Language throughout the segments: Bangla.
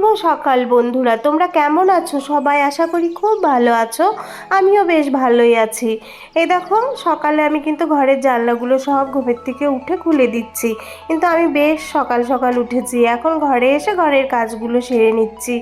শুভ সকাল, বন্ধুরা। তোমরা কেমন আছো? সবাই আশা করি খুব ভালো আছো। আমিও বেশ ভালোই আছি। এই দেখো, সকালে আমি কিন্তু ঘরের জানলাগুলো সব ঘুমের থেকে উঠে খুলে দিচ্ছি। কিন্তু আমি বেশ সকাল সকাল উঠেছি। এখন ঘরে এসে ঘরের কাজগুলো সেরে নিচ্ছি।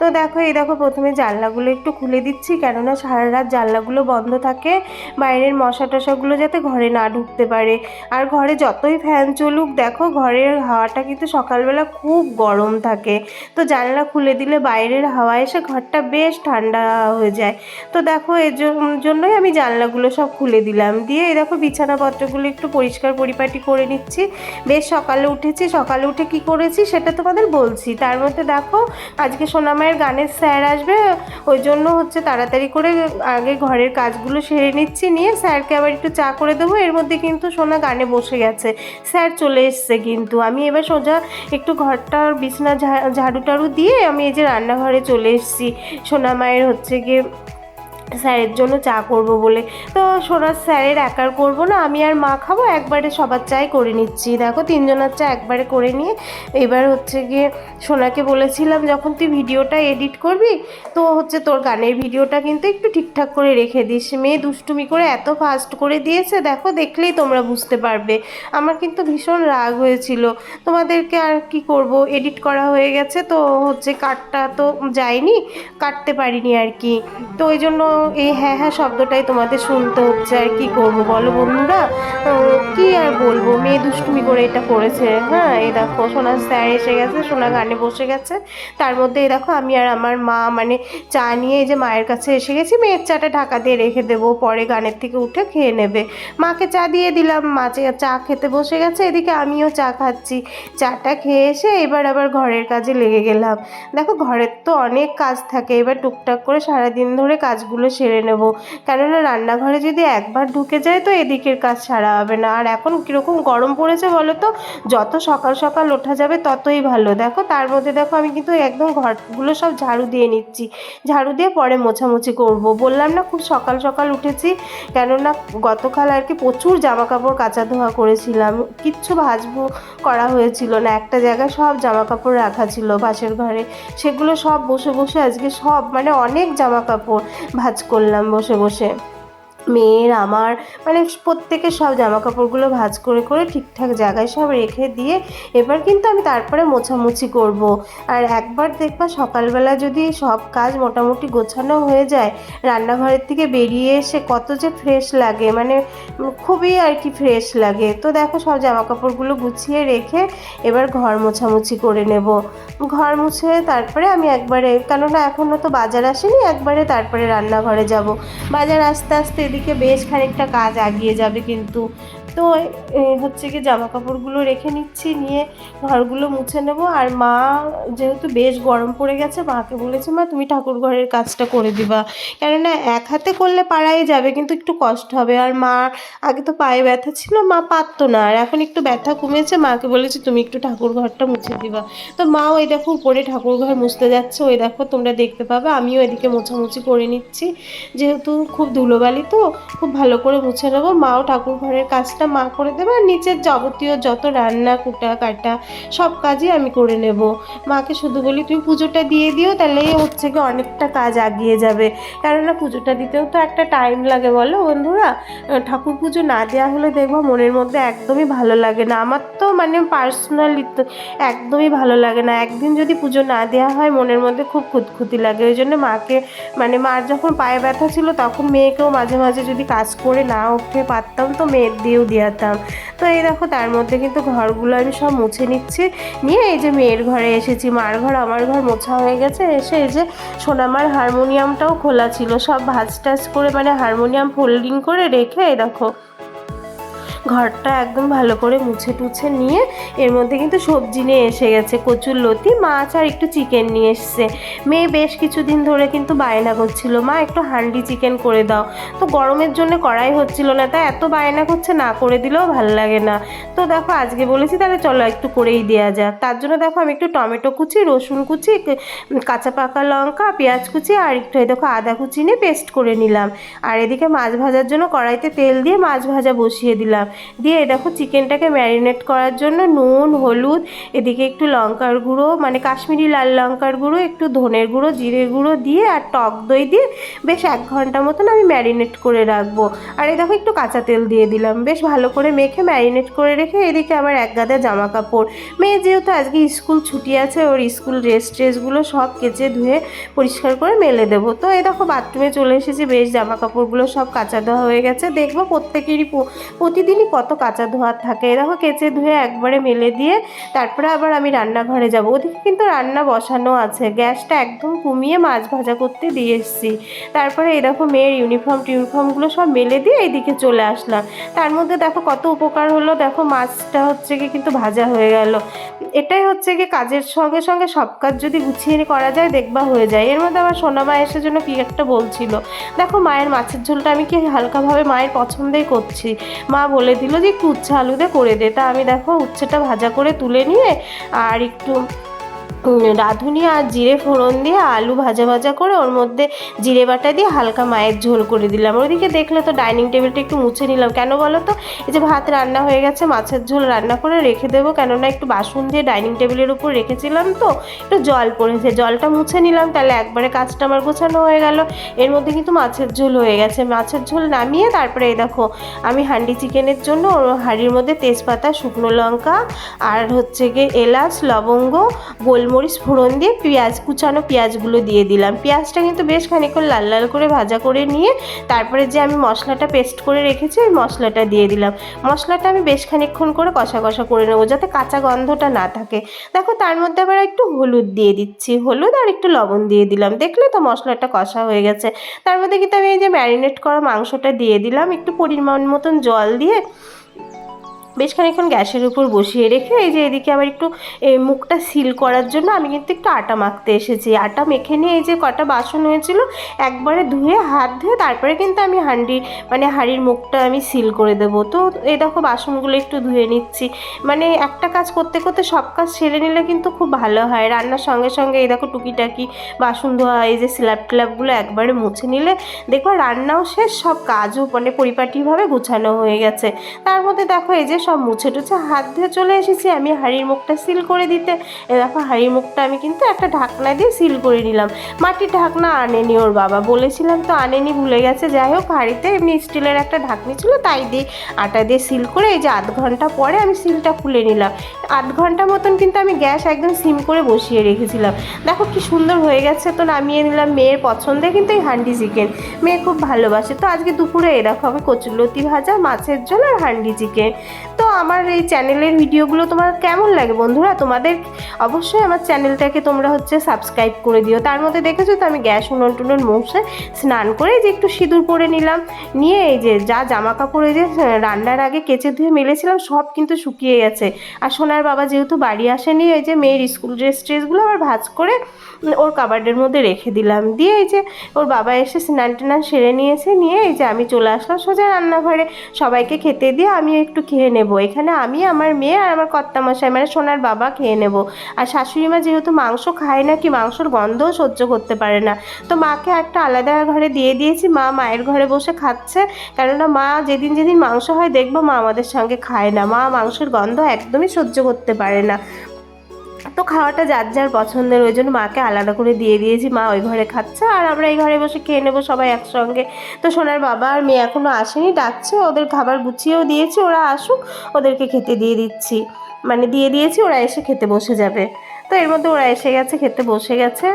তো দেখো, এই দেখো, প্রথমে জানলাগুলো একটু খুলে দিচ্ছি। কেননা সারা রাত জানলাগুলো বন্ধ থাকে। বাইরের মশা টশাগুলো যাতে ঘরে না ঢুকতে পারে। আর ঘরে যতই ফ্যান চলুক, দেখো, ঘরের হাওয়াটা কিন্তু সকালবেলা খুব গরম থাকে। তো জানলা খুলে দিলে বাইরের হাওয়া এসে ঘরটা বেশ ঠান্ডা হয়ে যায়। তো দেখো, এর জন- জন্যই আমি জানলাগুলো সব খুলে দিলাম। দিয়ে এই দেখো বিছানাপত্রগুলো একটু পরিষ্কার পরিপাটি করে নিচ্ছি। বেশ সকালে উঠেছি, সকালে উঠে কি করেছি সেটা তোমাদের বলছি। তার মধ্যে দেখো, আজকে সোনামায়ের গানের স্যার আসবে, ওই জন্য হচ্ছে তাড়াতাড়ি করে আগে ঘরের কাজগুলো সেরে নিচ্ছি। নিয়ে স্যারকে আবার একটু চা করে দেবো। এর মধ্যে কিন্তু সোনা গানে বসে গেছে। স্যার চলে এসছে কিন্তু। আমি এবার সোজা একটু ঘরটার বিছনা ঝাড়ু টাড়ু দিয়ে আমি এই যে রান্নাঘরে চলে এসেছি। সোনা মায়ের হচ্ছে গিয়ে স্যারের জন্য চা করব বলে। তো সোনার স্যারের একার করব না, আমি আর মা খাব, একবারে সবার চাই করে নিচ্ছি। দেখো, তিনজনের চা একবারে করে নিয়ে এবার হচ্ছে গিয়ে সোনাকে বলেছিলাম, যখন তুই ভিডিওটা এডিট করবি, তো হচ্ছে তোর গানের ভিডিওটা কিন্তু একটু ঠিকঠাক করে রেখে দিস। মেয়ে দুষ্টুমি করে এত ফাস্ট করে দিয়েছে, দেখো, দেখলেই তোমরা বুঝতে পারবে। আমার কিন্তু ভীষণ রাগ হয়েছিল। তোমাদেরকে আর কি করব? এডিট করা হয়ে গেছে, তো হচ্ছে কাটটা তো যায়নি, কাটতে পারিনি আর কি। তো ওই জন্য এই হ্যাঁ হ্যাঁ শব্দটাই তোমাদের শুনতে হচ্ছে আর কি করব। বলো বন্ধুরা কি আর বলব? মেয়ে দুষ্টুমি করে এটা করেছে। হ্যাঁ এই দেখো সোনার স্যার এসে গেছে, সোনা গানে বসে গেছে। তার মধ্যে এই দেখো, আমি আর আমার মা মানে চা নিয়ে এই যে মায়ের কাছে এসে গেছি, মেয়ের চাটা ঢাকা দিয়ে রেখে দেবো, পরে গানের থেকে উঠে খেয়ে নেবে। মাকে চা দিয়ে দিলাম, মা চা খেতে বসে গেছে, এদিকে আমিও চা খাচ্ছি। চাটা খেয়ে এসে এবার আবার ঘরের কাজে লেগে গেলাম। দেখো, ঘরের তো অনেক কাজ থাকে, এবার টুকটাক করে সারাদিন ধরে কাজগুলো সেরে নেব। কেননা রান্নাঘরে যদি একবার ঢুকে যায় তো এদিকের কাজ ছাড়া হবে না। আর এখন কীরকম গরম পড়েছে বলো তো? যত সকাল সকাল ওঠা যাবে ততই ভালো। দেখো, তার মধ্যে দেখো আমি কিন্তু একদম ঘরগুলো সব ঝাড়ু দিয়ে নিচ্ছি। ঝাড়ু দিয়ে পরে মোছামুছি করব। বললাম না খুব সকাল সকাল উঠেছি। কেননা গতকাল আর কি প্রচুর জামা কাপড় কাচা ধোয়া করেছিলাম। কিচ্ছু ভাজবো করা হয়েছিল না। একটা জায়গায় সব জামা কাপড় রাখা ছিল পাশের ঘরে। সেগুলো সব বসে বসে আজকে সব মানে অনেক জামা কাপড় ভাজ করলাম বসে বসে। মেয়ের আমার মানে প্রত্যেকের সব জামা কাপড়গুলো ভাজ করে করে ঠিকঠাক জায়গায় সব রেখে দিয়ে এবার কিন্তু আমি তারপরে মোছামুছি করব। আর একবার দেখবা সকালবেলা যদি সব কাজ মোটামুটি গোছানো হয়ে যায়, রান্নাঘরের থেকে বেরিয়ে এসে কত যে ফ্রেশ লাগে মানে খুবই আর কি ফ্রেশ লাগে। তো দেখো সব জামা কাপড়গুলো গুছিয়ে রেখে এবার ঘর মোছামুছি করে নেব। ঘর মুছে তারপরে আমি একবারে, কেননা এখনও তো বাজার আসেনি, একবারে তারপরে রান্নাঘরে যাব। বাজার আস্তে আস্তে এদিকে বেশ খানিকটা কাজ আগিয়ে যাবে কিন্তু তো হচ্ছে কি জামা কাপড়গুলো রেখে নিচ্ছি, নিয়ে ঘরগুলো মুছে নেব। আর মা যেহেতু বেশ গরম পড়ে গেছে, মাকে বলেছে, মা, তুমি ঠাকুর ঘরের কাজটা করে দিবা। কেননা, এক হাতে করলে পাড়াই যাবে, কিন্তু একটু কষ্ট হবে। আর মা, আগে তো পায়ে ব্যথা ছিল, মা পারতো না। আর এখন একটু ব্যথা কমেছে, মাকে বলেছে, তুমি একটু ঠাকুর ঘরটা মুছে দিবা। তো মা ওই দেখো উপরে ঠাকুর ঘর মুছতে যাচ্ছে, ওই দেখো তোমরা দেখতে পাবে। আমিও এদিকে মোছামুছি করে নিচ্ছি। যেহেতু খুব ধুলোবালি তো, খুব ভালো করে মুছে নেব। মাও ঠাকুর ঘরের কাজটা মা করে দেবে আর নিচের যাবতীয় যত রান্না, কুটা, কাটা সব কাজই আমি করে নেব। মাকে শুধু বলি, তুমি পুজোটা দিয়ে দিও, তাহলে হচ্ছে কি অনেকটা কাজ আগিয়ে যাবে। কেননা পুজোটা দিতেও তো একটা টাইম লাগে, বলো বন্ধুরা। ঠাকুর পুজো না দেওয়া হলে দেখব মনের মধ্যে একদমই ভালো লাগে না। আমার তো মানে পার্সোনালি তো একদমই ভালো লাগে না। একদিন যদি পুজো না দেওয়া হয়, মনের মধ্যে খুব খুঁতখুতি লাগে। ওই জন্য মাকে মানে মার যখন পায়ে ব্যথা ছিল, তখন মেয়েকেও মাঝে মাঝে যদি কাজ করে না উঠতে পারতাম, তো মেয়ের দিয়েও দিয়াতাম। তো এই দেখো, তার মধ্যে কিন্তু ঘরগুলো আমি সব মুছে নিচ্ছি। নিয়ে এই যে মেয়ের ঘরে এসেছি। মার ঘর, আমার ঘর মোছা হয়ে গেছে। এসে এই যে সোনামার হারমোনিয়ামটাও খোলা ছিল। সব ভাজ টাজ করে মানে হারমোনিয়াম ফোল্ডিং করে রেখে এই দেখো ঘরটা একদম ভালো করে মুছে টুছে নিয়ে এর মধ্যে কিন্তু সবজি নিয়ে এসে গেছে, কচুর লতি, মাছ আর একটু চিকেন নিয়ে এসছে। মেয়ে বেশ কিছুদিন ধরে কিন্তু বায়না করছিল, মা, একটু হান্ডি চিকেন করে দাও। তো গরমের জন্য করাই হচ্ছিল না তাই এত বায়না করছে না করে দিলেও ভালো লাগে না। তো দেখো, আজকে বলেছি তাহলে চলো একটু করেই দেওয়া যাক। তার জন্য দেখো, আমি একটু টমেটো কুচি, রসুন কুচি কাঁচা পাকা লঙ্কা, পেঁয়াজ কুচি আর একটু দেখো আদা কুচি নিয়ে পেস্ট করে নিলাম। আর এদিকে মাছ ভাজার জন্য কড়াইতে তেল দিয়ে মাছ ভাজা বসিয়ে দিলাম। দিয়ে দেখো চিকেনটাকে ম্যারিনেট করার জন্য নুন, হলুদ, এদিকে একটু লঙ্কার গুঁড়ো মানে কাশ্মীরি লাল লঙ্কার গুঁড়ো, একটু ধনের গুঁড়ো, জিরের গুঁড়ো দিয়ে আর টক দই দিয়ে বেশ এক ঘণ্টা মতন আমি ম্যারিনেট করে রাখব। আর এই দেখো একটু কাঁচা তেল দিয়ে দিলাম। বেশ ভালো করে মেখে ম্যারিনেট করে রেখে এদিকে আমার এক গাদা জামা কাপড় মেয়ে যেহেতু আজকে স্কুল ছুটি আছে, ওর স্কুল ড্রেস ট্রেসগুলো সব কেচে ধুয়ে পরিষ্কার করে মেলে দেবো। তো এই দেখো বাথরুমে চলে এসেছি, বেশ জামা কাপড়গুলো সব কাঁচা ধোয়া হয়ে গেছে। দেখব প্রত্যেকেরই প্রতিদিনই কত কাঁচা ধোয়ার থাকে। দেখো কেচে ধুয়ে একবারে মেলে দিয়ে তারপরে আবার আমি রান্নাঘরে যাব। ওদিকে কিন্তু রান্না বসানো আছে। গ্যাসটা একদম কমিয়ে মাছ ভাজা করতে দিয়ে এসেছি। তারপরে এই দেখো মেয়ের ইউনিফর্ম টিউনিফর্মগুলো সব মেলে দিয়ে এইদিকে চলে আসলাম। তার মধ্যে দেখো কত উপকার হলো। দেখো মাছটা হচ্ছে কি কিন্তু ভাজা হয়ে গেল। এটাই হচ্ছে কি কাজের সঙ্গে সঙ্গে সব কাজ যদি গুছিয়ে করা যায় দেখবা হয়ে যায়। এর মধ্যে আমার সোনা এসে জন্য কি একটা বলছিল। দেখো মায়ের মাছের ঝোলটা আমি কি হালকাভাবে মায়ের পছন্দেই করছি। মা বলে দিল যে একটু উচ্ছে আলুতে করে দে। তা আমি দেখো উচ্ছেটা ভাজা করে তুলে নিয়ে আর একটু রাঁধুনি আর জিরে ফোড়ন দিয়ে আলু ভাজা ভাজা করে ওর মধ্যে জিরে বাটা দিয়ে হালকা মায়ের ঝোল করে দিলাম। ওদিকে দেখলে তো ডাইনিং টেবিলটা একটু মুছে নিলাম। কেন বলো তো? এই যে ভাত রান্না হয়ে গেছে, মাছের ঝোল রান্না করে রেখে দেবো। কেননা একটু বাসন দিয়ে ডাইনিং টেবিলের উপর রেখেছিলাম তো, একটু জল পড়েছে। জলটা মুছে নিলাম, তাহলে একবারে কাজটা আমার গোছানো হয়ে গেল। এর মধ্যে কিন্তু মাছের ঝোল হয়ে গেছে। মাছের ঝোল নামিয়ে তারপরে এই দেখো, আমি হান্ডি চিকেনের জন্য হাঁড়ির মধ্যে তেজপাতা, শুকনো লঙ্কা আর হচ্ছে গিয়ে এলাচ, লবঙ্গ, গোলমরিচ ফোড়ন দিয়ে পেঁয়াজ, কুচানো পেঁয়াজগুলো দিয়ে দিলাম। পেঁয়াজটা কিন্তু বেশ খানিকক্ষণ লাল লাল করে ভাজা করে নিয়ে তারপরে যে আমি মশলাটা পেস্ট করে রেখেছি, ওই মশলাটা দিয়ে দিলাম। মশলাটা আমি বেশ খানিকক্ষণ করে কষা কষা করে নেব যাতে কাঁচা গন্ধটা না থাকে। দেখো, তার মধ্যে আবার একটু হলুদ দিয়ে দিচ্ছি। হলুদ আর একটু লবণ দিয়ে দিলাম। দেখলে তো মশলাটা কষা হয়ে গেছে। তার মধ্যে কিন্তু আমি এই যে ম্যারিনেট করা মাংসটা দিয়ে দিলাম। একটু পরিমাণ মতন জল দিয়ে বেশ খানিকক্ষণ গ্যাসের উপর বসিয়ে রেখে এই যে এদিকে আবার একটু মুখটা সিল করার জন্য আমি কিন্তু একটু আটা মাখতে এসেছি। আটা মেখে নিয়ে এই যে কটা বাসন হয়েছিল, একবারে ধুয়ে, হাত ধুয়ে তারপরে কিন্তু আমি হাঁড়ি মানে হাঁড়ির মুখটা আমি সিল করে দেবো। তো এই দেখো বাসনগুলো একটু ধুয়ে নিচ্ছি। মানে একটা কাজ করতে করতে সব কাজ সেরে নিলে কিন্তু খুব ভালো হয়। রান্নার সঙ্গে সঙ্গে এই দেখো টুকিটাকি বাসন ধোয়া, এই যে স্ল্যাব ট্ল্যাবগুলো একবারে মুছে নিলে দেখো রান্নাও শেষ, সব কাজও মানে পরিপাটিভাবে গুছানো হয়ে গেছে। তার মধ্যে দেখো এই যে সব মুছে টুছে হাত ধুয়ে চলে এসেছি। আমি হাঁড়ির মুখটা সিল করে দিতে, এ দেখো হাঁড়ির মুখটা আমি কিন্তু একটা ঢাকনা দিয়ে সিল করে নিলাম। মাটির ঢাকনা আনেনি ওর বাবা, বলেছিলাম তো আনেনি, ভুলে গেছে। যাই হোক, হাঁড়িতে এমনি স্টিলের একটা ঢাকনি ছিল, তাই দিয়ে আটা দিয়ে সিল করে এই যে আধ ঘণ্টা পরে আমি সিলটা খুলে নিলাম। আধ ঘণ্টা মতন কিন্তু আমি গ্যাস একদম সিম করে বসিয়ে রেখেছিলাম। দেখো কি সুন্দর হয়ে গেছে তো, নামিয়ে নিলাম মেয়ের পছন্দে কিন্তু এই হান্ডি চিকেন। মেয়ে খুব ভালোবাসে। তো আজকে দুপুরে দেখো আমি কচুরলতি ভাজা, মাছের ঝোল আর হান্ডি চিকেন। তো আমার এই চ্যানেলের ভিডিওগুলো তোমার কেমন লাগে বন্ধুরা? তোমাদের অবশ্যই আমার চ্যানেলটাকে তোমরা হচ্ছে সাবস্ক্রাইব করে দিও। তার মধ্যে দেখেছ তো আমি গ্যাস উনুন টুনুন মুছে স্নান করে যে একটু সিঁদুর পরে নিলাম। নিয়ে এই যে যা জামা কাপড় যে রান্নার আগে কেচে ধুয়ে মেলেছিলাম, সব কিন্তু শুকিয়ে গেছে। আর সোনার বাবা যেহেতু বাড়ি আসেনি, এই যে মেয়ের স্কুল ড্রেস ট্রেসগুলো আবার ভাজ করে ওর কাবার্ডের মধ্যে রেখে দিলাম। দিয়ে এই যে ওর বাবা এসে স্নান টান সেরে নিয়েছে, নিয়ে এই যে আমি চলে আসলাম সোজা রান্নাঘরে। সবাইকে খেতে দিয়ে আমি একটু খেয়ে নেব। এখানে আমি, আমার মেয়ে আর আমার কর্তামশাই মানে সোনার বাবা খেয়ে নেব। আর শাশুড়ি মা যেহেতু মাংস খায় না কি, মাংসর গন্ধও সহ্য করতে পারে না। তো মাকে একটা আলাদা ঘরে দিয়ে দিয়েছি। মা মায়ের ঘরে বসে খাচ্ছে। কেননা মা যেদিন যেদিন মাংস হয়, দেখব মা আমাদের সঙ্গে খায় না। মা মাংসের গন্ধ একদমই সহ্য করতে পারে না। তো খাওয়াটা যার যার পছন্দের, ওই জন্য মাকে আলাদা করে দিয়ে দিয়েছি। মা ওই ঘরে খাচ্ছে আর আমরা এই ঘরে বসে খেয়ে নেব সবাই একসঙ্গে। তো সোনার বাবা আর মেয়ে এখনও আসেনি, ডাকছে। ওদের খাবার গুছিয়েও দিয়েছি, ওরা আসুক, ওদেরকে খেতে দিয়ে দিচ্ছি। মানে দিয়ে দিয়েছি, ওরা এসে খেতে বসে যাবে। তো এর মধ্যে ওরা এসে গেছে, খেতে বসে গেছে।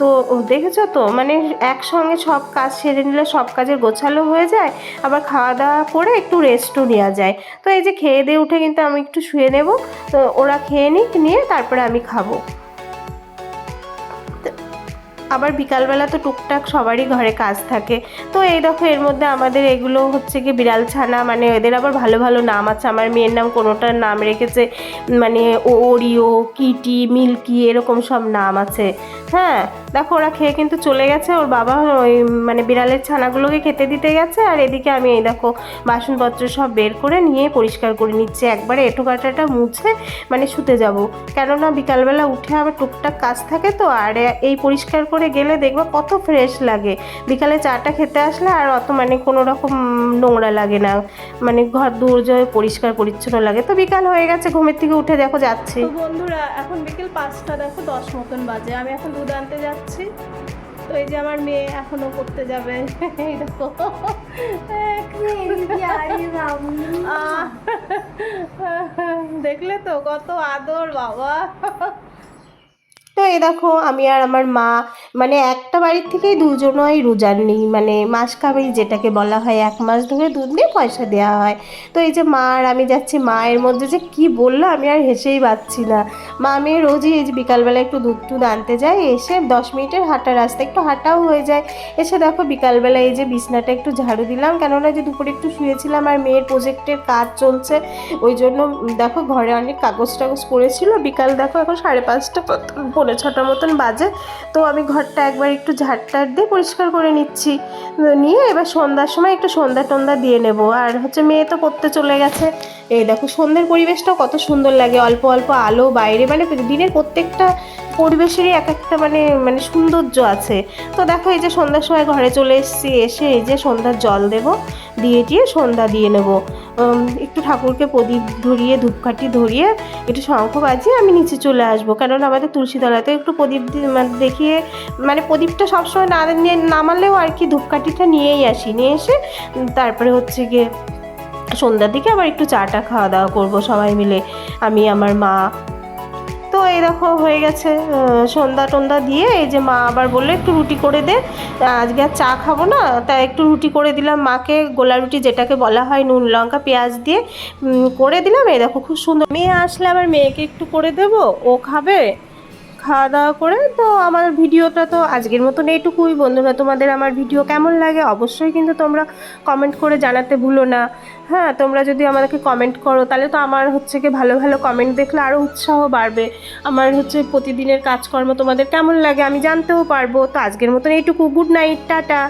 তো দেখেছ তো? মানে একসঙ্গে সব কাজ সেরে নিলে সব কাজের গোছালো হয়ে যায়, আবার খাওয়া দাওয়া করে একটু রেস্টও নেওয়া যায়। তো এই যে খেয়ে দিয়ে উঠে কিন্তু আমি একটু শুয়ে নেব। তো ওরা খেয়ে নিক, নিয়ে তারপরে আমি খাব। আবার বিকালবেলা তো টুকটাক সবারই ঘরে কাজ থাকে। তো এই দেখো, এর মধ্যে আমাদের এগুলো হচ্ছে কি বিড়াল ছানা মানে এদের আবার ভালো ভালো নাম আছে। আমার মেয়ের নাম কোনোটার নাম রেখেছে মানে ওরিও, কিটি, মিল্কি, এরকম সব নাম আছে। হ্যাঁ দেখো ওরা খেয়ে কিন্তু চলে গেছে। ওর বাবা ওই মানে বিড়ালের ছানাগুলোকে খেতে দিতে গেছে। আর এদিকে আমি এই দেখো, বাসনপত্র সব বের করে নিয়ে পরিষ্কার করে নিচ্ছি। একবারে এঁটো কাটাটা মুছে মানে শুতে যাব। কেননা বিকালবেলা উঠে আবার টুকটাক কাজ থাকে তো, আর এই পরিষ্কার করে গেলে দেখবা কত ফ্রেশ লাগে। বিকালে চাটা খেতে আসলে আর অত মানে কোনো রকম নোংরা লাগে না। মানে ঘর দূর দুর্জয় পরিষ্কার, পরিচ্ছন্ন লাগে। তো বিকাল হয়ে গেছে, ঘুমের থেকে উঠে দেখো যাচ্ছি। বন্ধুরা, এখন বিকেল পাঁচটা, দেখো দশ মতন বাজে। আমি এখন দুধ আনতে যাচ্ছি। তো এই যে আমার মেয়ে এখনও করতে যাবে। দেখলে তো কত আদর বাবা। তো এই দেখো, আমি আর আমার মা মানে একটা বাড়ির থেকেই দুজনই রোজার নেই মানে মাস কাবাই যেটাকে বলা হয় এক মাস ধরে দুধ নিয়ে পয়সা দেওয়া হয়। তো এই যে মা আর আমি যাচ্ছি মায়ের মধ্যে যে কি বলল আমি আর হেসেই পাচ্ছি না। মা, আমি রোজই এই যে বিকালবেলা একটু দুধ টুধ আনতে যাই, এসে দশ মিনিটের হাঁটা রাস্তা, একটু হাঁটাও হয়ে যায়। এসে দেখো বিকালবেলা এই যে বিছনাটা একটু ঝাড়ু দিলাম, কেননা যে দুপুরে একটু শুয়েছিলাম আর মেয়ের প্রজেক্টের কাজ চলছে, ওই জন্য দেখো ঘরে অনেক কাগজ টাগজ পড়েছিল। বিকাল দেখো এখন সাড়ে পাঁচটা পৌনে ছটা মতন বাজে। তো আমি ঘরটা একবার একটু ঝাড়টার দিয়ে পরিষ্কার করে নিচ্ছি। নিয়ে এবার সন্ধ্যার সময় একটু সন্ধ্যা টন্ধা দিয়ে নেব। আর হচ্ছে মেয়ে তো পড়তে চলে গেছে। এই দেখো সন্ধ্যের পরিবেশটাও কত সুন্দর লাগে। অল্প অল্প আলো বাইরে। মানে দিনের প্রত্যেকটা পরিবেশেরই এক একটা মানে মানে সৌন্দর্য আছে। তো দেখো এই যে সন্ধ্যার সময় ঘরে চলে এসেছি, এসে এই যে সন্ধ্যার জল দেব, দিয়ে টিয়ে সন্ধ্যা দিয়ে নেব। একটু ঠাকুরকে প্রদীপ ধরিয়ে, ধূপকাঠি ধরিয়ে, একটু শঙ্খ বাজিয়ে আমি নিচে চলে আসব। কারণ আমাদের তুলসীতলাতে একটু প্রদীপ মানে দেখিয়ে মানে প্রদীপটা সবসময় না নিয়ে নামালেও আর কি ধূপকাঠিটা নিয়েই আসি। নিয়ে এসে তারপরে হচ্ছে গিয়ে সন্ধ্যার দিকে আবার একটু চাটা খাওয়া দাওয়া করব সবাই মিলে। আমি, আমার মা এই দেখো হয়ে গেছে সন্ধ্যা টন্দা দিয়ে এই যে মা আবার বলল, একটু রুটি করে দে, আজকে আর চা খাব না। তাই একটু রুটি করে দিলাম মাকে, গোলা রুটি যেটাকে বলা হয় নুন লঙ্কা, পেঁয়াজ দিয়ে করে দিলাম। এই দেখো খুব সুন্দর। মেয়ে আসলে আবার মেয়েকে একটু করে দেবো, ও খাবে? খাওয়া দাওয়া করে, তো আমার ভিডিওটা তো আজকের মতন এইটুকুই। বন্ধুরা, তোমাদের আমার ভিডিও কেমন লাগে অবশ্যই কিন্তু তোমরা কমেন্ট করে জানাতে ভুলো না। হ্যাঁ তোমরা যদি আমাদেরকে কমেন্ট করো, তাহলে তো আমার হচ্ছে কি ভালো ভালো কমেন্ট দেখলে আরও উৎসাহ বাড়বে। আমার হচ্ছে প্রতিদিনের কাজকর্ম তোমাদের কেমন লাগে আমি জানতেও পারব। তো আজকের মতন এইটুকু। Good night tata.